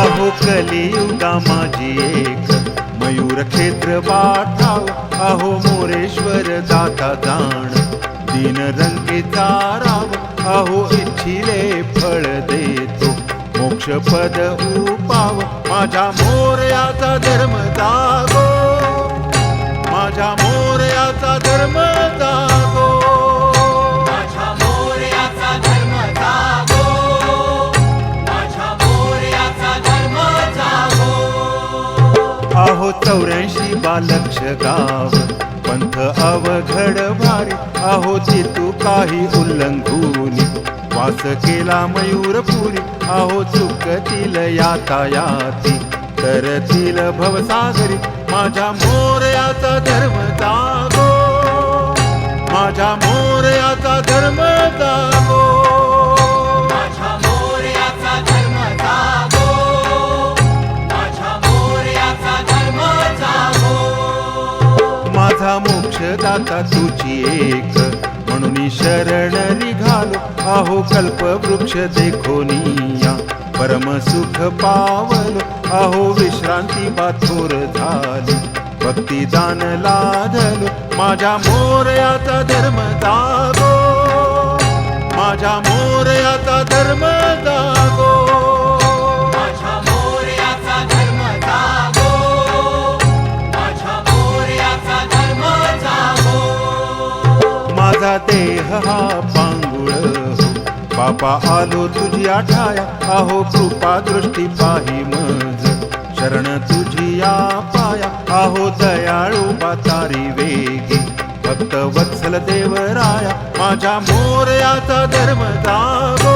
अहो कलियुगा माझी एक मयूर क्षेत्र पाठाव. अहो मोरेश्वर दाता जाण दिन रंगे ताराव अहो इच्छिले फळ देतो. मोक्ष पद उपाव. माझ्या मोरयाचा धर्म जागो. माझ्या मोरयाचा धर्म जागो. चौऱ्याऐंशी बालक्ष गाव. पंथ अवघड भारी. अहो तू काही उल्लंघुनी. वास केला मयूरपुरी अहो चुकतील यातायाती करतील भवसागरी माझ्या मोरयाचा धर्म जागो. माझ्या मोरयाचा धर्म जागो. माझा मोक्षदाता तुझी एक. म्हणून शरण निघालो. अहो कल्पवृक्ष देखोनिया परम सुख पावलो. अहो विश्रांती पाथोर झाली. भक्ती दान लाधलो माझ्या मोरयाचा धर्म दाबो. माझ्या मोरयाचा धर्म माझा देह हा पांगुळ हो. बापा आलो तुझी आठाया आहो कृपा दृष्टी पाही मज. शरण तुझी या पाया आहो दयाळू बातारी वेगी. भक्त वत्सल देवराया माझ्या मोरयाचा धर्म जागो